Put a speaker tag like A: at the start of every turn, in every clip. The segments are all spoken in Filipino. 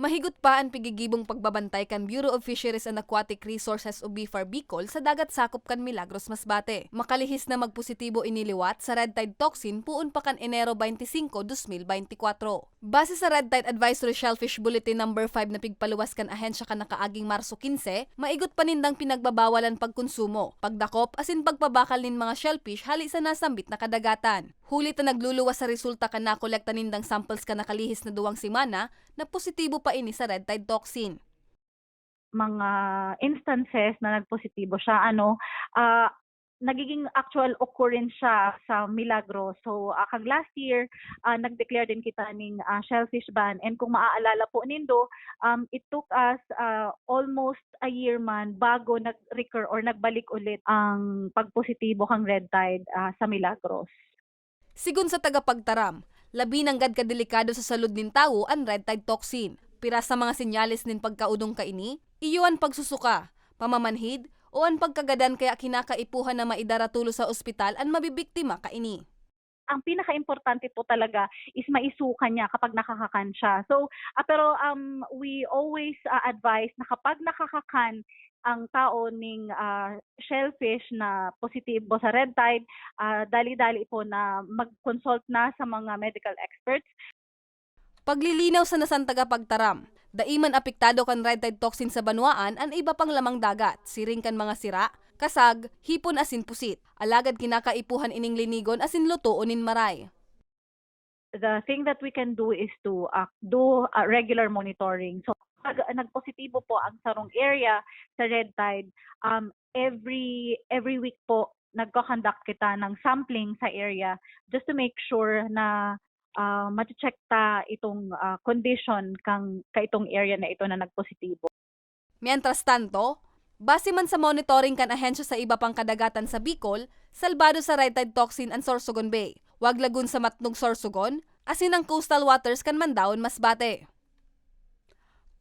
A: Mahigot pa ang pigigibong pagbabantay kan Bureau of Fisheries and Aquatic Resources o BFAR Bicol sa dagat sakop kan Milagros Masbate. Makalihis na magpositibo iniliwat sa red tide toxin puun pa kan Enero 25, 2024. Base sa red tide advisory shellfish bulletin number 5 na pigpaluwas kan ahensya kan nakaaging Marso 15, maigot panindang pinagbabawalan pagkonsumo, pagdakop asin pagpabakal nin mga shellfish hali sa nasambit na kadagatan. Huli ta nagluluwas sa resulta kan nakolekta nindang samples ka nakalihis na duwang simana na positibo pa ini sa red tide toxin.
B: mga instances na nagpositibo siya ano ah, nagiging actual occurrence siya sa Milagro. So ah, kag last year ah, nag-declare din kita ning ah, shellfish ban and kung maaalala po nindo um, it took us ah, almost a year man bago nag-recur or nagbalik ulit ang pagpositibo kang red tide ah, sa Milagros.
A: Sigun sa tagapagtaram, labi ng gad kadelikado sa salud nin tao ang red tide toxin. Pira sa mga senyales nin pagkaudong kaini, iyo ang pagsusuka, pamamanhid, o ang pagkagadan kaya kinakaipuhan na maidaratulo sa ospital ang mabibiktima kaini.
B: ang pinaka-importante po talaga is maisukan niya kapag nakakakan siya. So, ah, pero um, we always ah, advise na kapag nakakakan ang tao ning ah, shellfish na positibo sa red tide, ah, dali-dali po na mag-consult na sa mga medical experts
A: Paglilinaw sa nasan tagapagtaram, daiman apektado kan red tide toxin sa banwaan ang iba pang lamang dagat, siring kan mga sira, kasag, hipon asin pusit. Alagad kinakaipuhan ining linigon asin luto onin maray.
B: the thing that we can do is to uh, do uh, regular monitoring. So, pag nagpositibo po ang sarong area sa red tide, um, every every week po nagko-conduct kita ng sampling sa area just to make sure na uh, check ta itong uh, condition kang ka itong area na ito na nagpositibo.
A: Mientras tanto, base man sa monitoring kan ahensya sa iba pang kadagatan sa Bicol, salbado sa red tide toxin ang Sorsogon Bay. Wag lagun sa matnog Sorsogon, asin ang coastal waters kan Mandaon Masbate.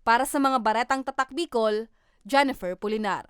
A: Para sa mga baretang tatak Bicol, Jennifer Pulinar.